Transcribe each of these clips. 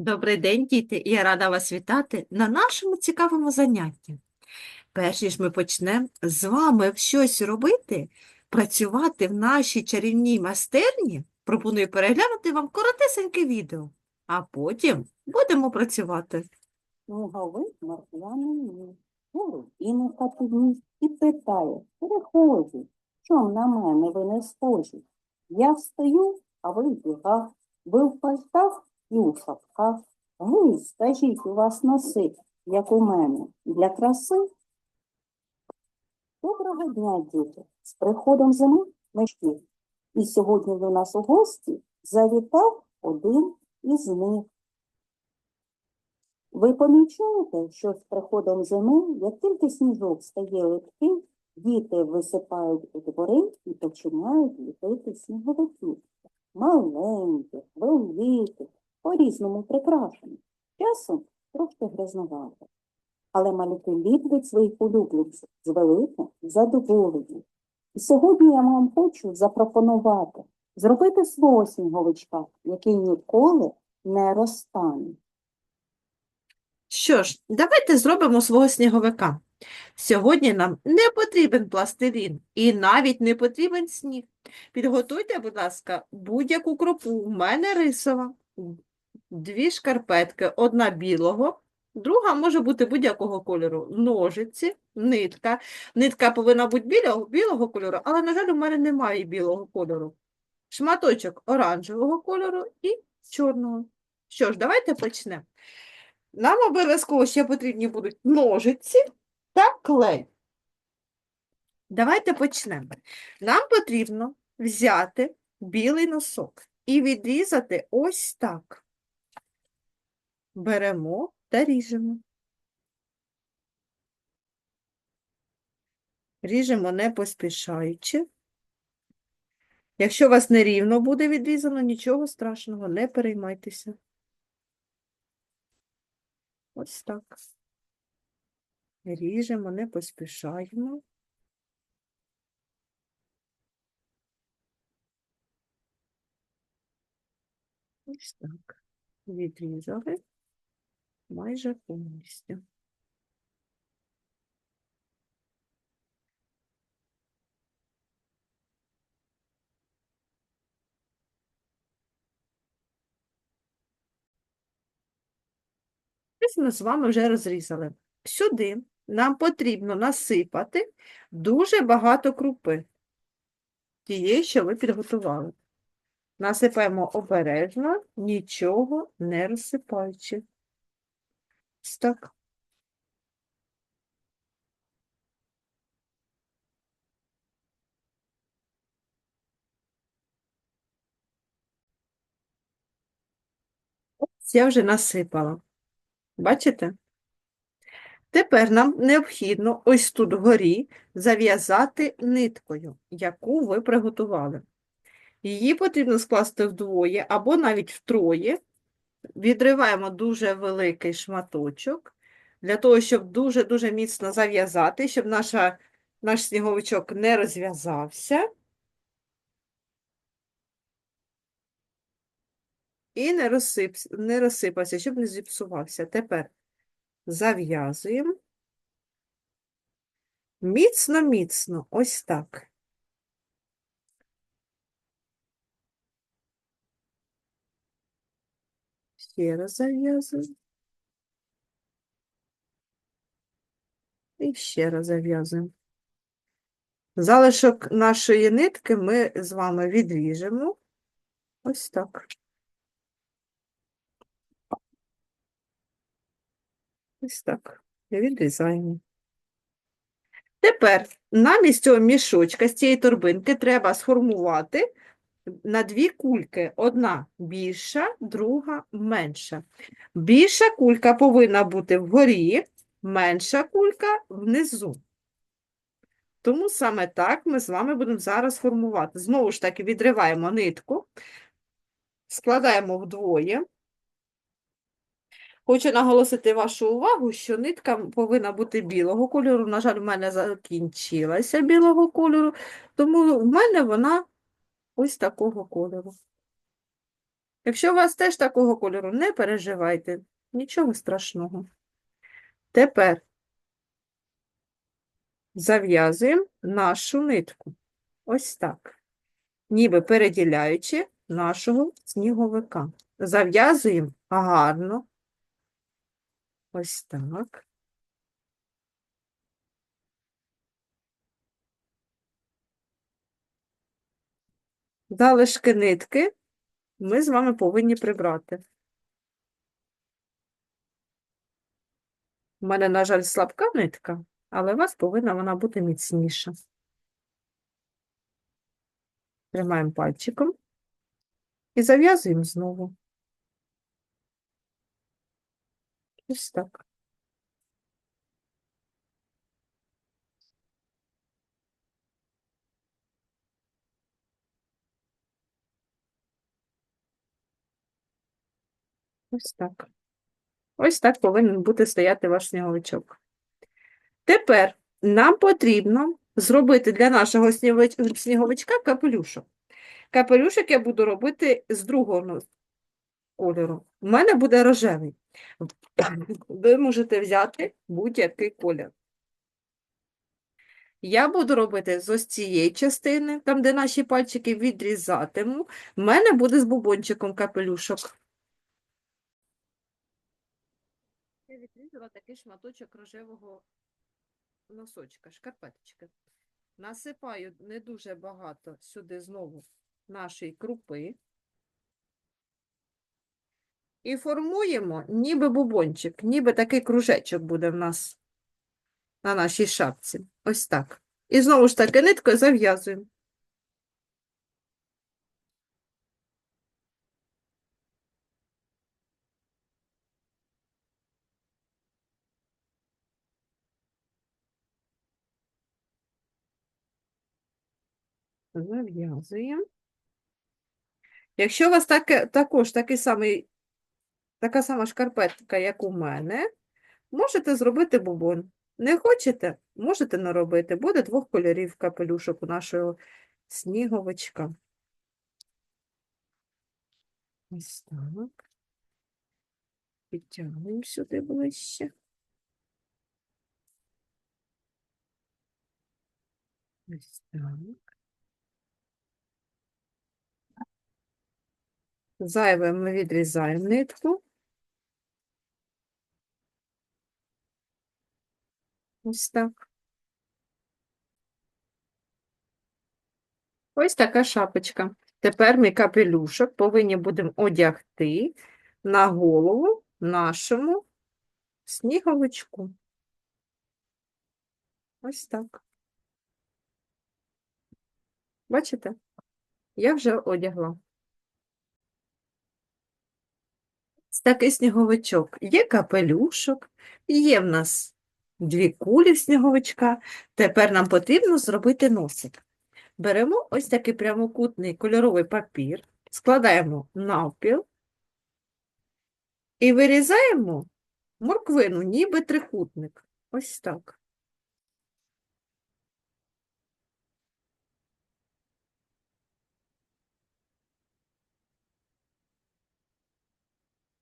Добрий день, діти! Я рада вас вітати на нашому цікавому занятті. Перш ніж ми почнемо з вами щось робити, працювати в нашій чарівній майстерні, пропоную переглянути вам коротесеньке відео, а потім будемо працювати. Сніговик морквяний ніс, голубіну підніс і питає, перехожі, чом на мене ви не схожі? Я встаю, а ви в бігах, ви в пальтах і у шапках. Гей, скажіть, у вас носи, як у мене, для краси? Доброго дня, діти! З приходом зими мешків. І сьогодні до нас у гості завітав один із них. Ви помічаєте, що з приходом зими, як тільки сніжок стає липким, діти висипають у двори і починають ліпити сніговиків. Маленьких, великих, по-різному прикрашених. Часом трошки грязнувато. Але малюки ліплять своїх улюбленців з великим задоволенням. І сьогодні я вам хочу запропонувати зробити свого сніговичка, який ніколи не розтане. Що ж, давайте зробимо свого сніговика. Сьогодні нам не потрібен пластилін і навіть не потрібен сніг. Підготуйте, будь ласка, будь-яку крупу. У мене рисова. Дві шкарпетки, одна білого, друга може бути будь-якого кольору. Ножиці, нитка. Нитка повинна бути білого, білого кольору, але, на жаль, у мене немає білого кольору. Шматочок оранжевого кольору і чорного. Що ж, давайте почнемо. Нам обов'язково ще потрібні будуть ножиці та клей. Давайте почнемо. Нам потрібно взяти білий носок і відрізати ось так. Беремо та ріжемо. Ріжемо не поспішаючи. Якщо вас нерівно буде відрізано, нічого страшного, не переймайтеся. Ось так. Ріжемо, не поспішаємо. Ось так. Відрізали майже повністю. Ось ми з вами вже розрізали. Сюди нам потрібно насипати дуже багато крупи, тієї, що ви підготували. Насипаємо обережно, нічого не розсипаючи. Ось так. Ось я вже насипала. Бачите? Тепер нам необхідно ось тут вгорі зав'язати ниткою, яку ви приготували. Її потрібно скласти вдвоє або навіть втроє. Відриваємо дуже великий шматочок для того, щоб дуже-дуже міцно зав'язати, щоб наша, наш сніговичок не розв'язався і не, розсип, не розсипався, щоб не зіпсувався. Тепер зав'язуємо. Міцно-міцно, ось так. Ще раз. І ще раз зав'язуємо. Залишок нашої нитки ми з вами відріжемо. Ось так. Ось так. Відрізаємо. Тепер намість цього мішочка, з цієї торбинки, треба сформувати на дві кульки. Одна більша, друга менша. Більша кулька повинна бути вгорі, менша кулька внизу. Тому саме так ми з вами будемо зараз формувати. Знову ж таки, відриваємо нитку, складаємо вдвоє. Хочу наголосити вашу увагу, що нитка повинна бути білого кольору. На жаль, в мене закінчилася білого кольору, тому в мене вона ось такого кольору. Якщо у вас теж такого кольору, не переживайте, нічого страшного. Тепер зав'язуємо нашу нитку. Ось так. Ніби переділяючи нашого сніговика. Зав'язуємо гарно. Ось так. Залишки нитки ми з вами повинні прибрати. У мене, на жаль, слабка нитка, але у вас повинна вона бути міцніша. Тримаємо пальчиком і зав'язуємо знову. Ось так. Ось так. Ось так повинен бути стояти ваш сніговичок. Тепер нам потрібно зробити для нашого сніговичка капелюшок. Капелюшок я буду робити з другого кольору. У мене буде рожевий. Ви можете взяти будь-який колір. Я буду робити з ось цієї частини, там, де наші пальчики відрізатиму. У мене буде з бубончиком капелюшок. Я такий шматочок рожевого носочка, шкарпеточки. Насипаю не дуже багато сюди знову нашої крупи. І формуємо ніби бубончик, ніби такий кружечок буде в нас на нашій шапці. Ось так. І знову ж таки ниткою зав'язуємо. Зав'язуємо. Якщо у вас таке, також такий самий, така сама шкарпетка, як у мене, можете зробити бубон. Не хочете, можете не робити. Буде двох кольорів капелюшок у нашого сніговичка. Ось так. Підтягуємо сюди ближче. Ось так. Зайве ми відрізаємо нитку. Ось так. Ось така шапочка. Тепер ми капелюшок повинні будемо одягти на голову нашому сніговичку. Ось так. Бачите? Я вже одягла. Ось такий сніговичок. Є капелюшок, є в нас дві кулі сніговичка. Тепер нам потрібно зробити носик. Беремо ось такий прямокутний кольоровий папір, складаємо навпіл і вирізаємо морквину, ніби трикутник. Ось так.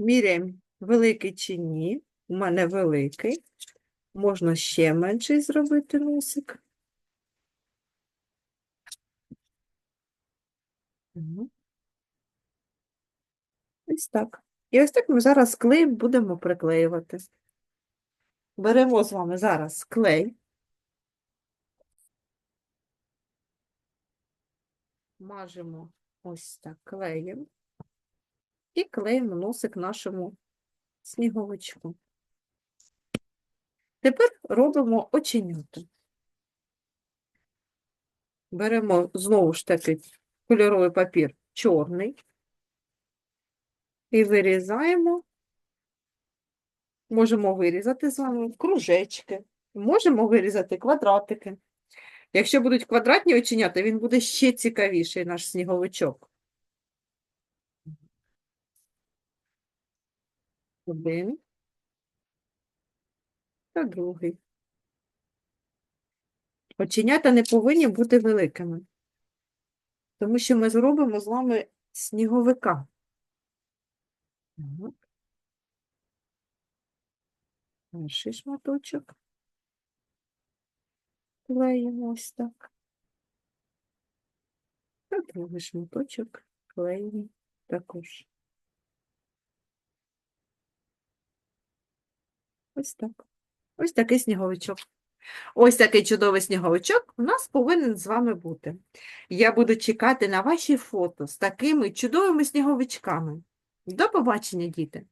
Міряємо великий чи ні. У мене великий. Можна ще менший зробити носик. Ось так. І ось так ми зараз клей будемо приклеювати. Беремо з вами зараз клей. Мажемо ось так клеєм. І клеїмо носик нашому сніговичку. Тепер робимо оченята. Беремо знову ж таки кольоровий папір чорний і вирізаємо. Можемо вирізати з вами кружечки, можемо вирізати квадратики. Якщо будуть квадратні оченята, він буде ще цікавіший наш сніговичок. Один та другий. Оченята не повинні бути великими, тому що ми зробимо з вами сніговика. Перший шматочок. Клеїмо ось так. Та другий шматочок клеїмо також. Ось так. Ось такий сніговичок. Ось такий чудовий сніговичок у нас повинен з вами бути. Я буду чекати на ваші фото з такими чудовими сніговичками. До побачення, діти!